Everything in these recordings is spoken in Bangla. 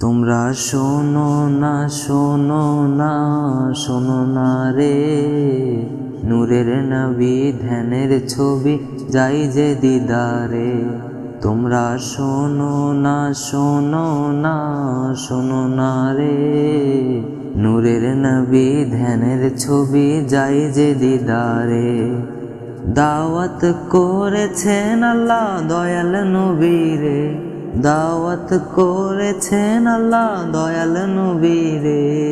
তোমরা শোনো না শোনো না শোনো না রে। নূরের নবী ধ্যানের ছবি যাই যে দিদারে। তোমরা শোনো না শোনো না শোনো না রে। নূরের নবী ধ্যানের ছবি যাই যে দিদারে। দাওয়াত করেছেন আল্লাহ দয়াল নবীরে। দাওয়াত করেছেন আল্লাহ দয়াল নবীরে।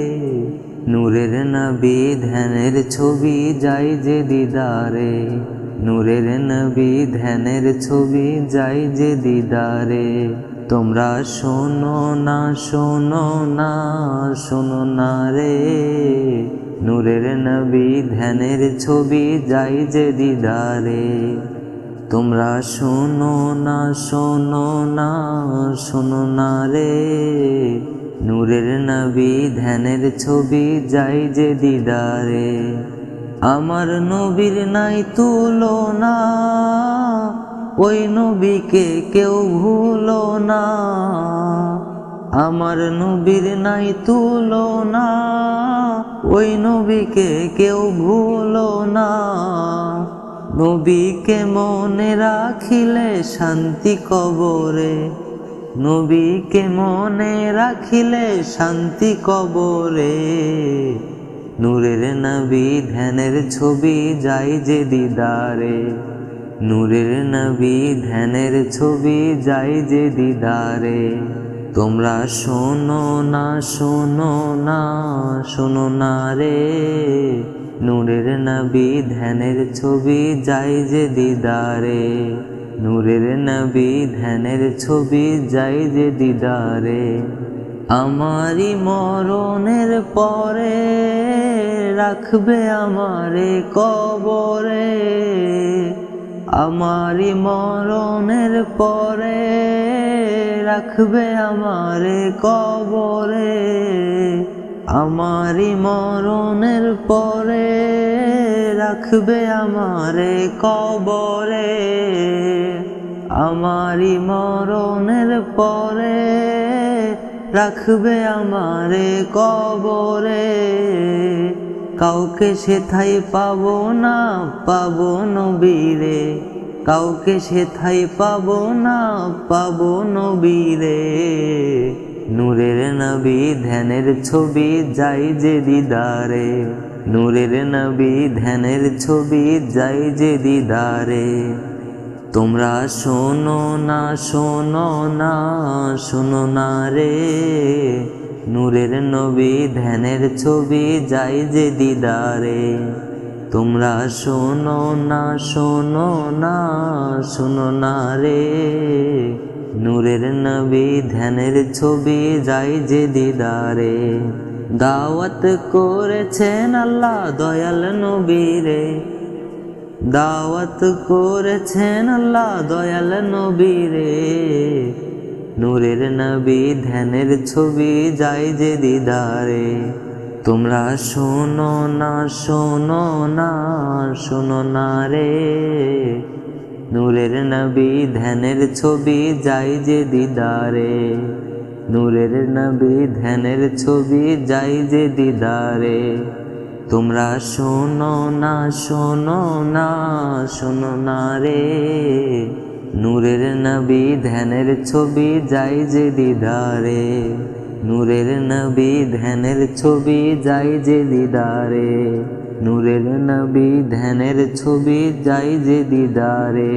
নূরের নবী ধ্যানের ছবি যাই যে দিদারে। নূরের নবী ধ্যানের ছবি যাই যে দিদারে। তোমরা শোনো না শোনো না শোনো না রে। নূরের নবী ধ্যানের ছবি যাই যে দিদারে। তোমরা শোনো না শোনো না শোনো না রে। নূরের নবী ধ্যানের ছবি যাই যে দিদারে। আমার নবীর নাই তুলো না ওই নবীকে কেউ ভুলো না। আমার নবীর নাই তুলো না ওই নবীকে কেউ ভুলো না। নবীকে মনে রাখিলে শান্তি কবরে। নবীকে মনে রাখিলে শান্তি কবরে। নূরের নবী ধ্যানের ছবি যাই যে দিদারে। নূরের নবী ধ্যানের ছবি যাই যে দিদারে। তোমরা শোনো না শোনো না শোনো না রে। নবী ধ্যানের ছবি যাই যে দিদারে। নূরের নবী ধ্যানের ছবি যাই যে দিদারে। আমারই মরণের পরে রাখবে আমারে কবরে। আমারই মরণের পরে রাখবে আমারে কবরে। আমারই মরণের পরে রাখবে আমারে কবরে, আমারই মরণের পরে রাখবে আমারে কবরে। কাউকে সেথাই পাব না, পাবো নবীরে। কাউকে সেথাই পাব না, পাবো নবীরে। নূরের নবী, ধ্যানের ছবি, যাই যে দিদারে। নূরের নবী, ধ্যানের ছবি যাই যে দিদারে। তোমরা শোনো না শোনো না শোনো না রে। নূরের নবী, ধ্যানের ছবি যাই যে দিদারে। তোমরা শোনো না শোনো না শোনো না রে। নূরের নবী ধ্যানের ছবি যাই যে দিদারে। দাওয়াত করেছেন আল্লাহ দয়াল নবীরে। দাওয়াত করেছেন আল্লাহ দয়াল নবীরে। নূরের নবী ধ্যানের ছবি যাই যে দিদারে। তোমরা শোনো না শোনো না শোনো না রে। নূরের নবী ধ্যানের ছবি যাই যে দিদারে। নূরের নবী ধ্যানের ছবি যাই যে দিদারে। তোমরা শোনো না শোনো না শোনো না রে। নূরের নবী ধ্যানের ছবি যাই যে দিদারে। নূরের নবী ধ্যানের ছবি যাই যে দিদারে। নূরের নবী ধ্যানের ছবি যাই যে দিদারে।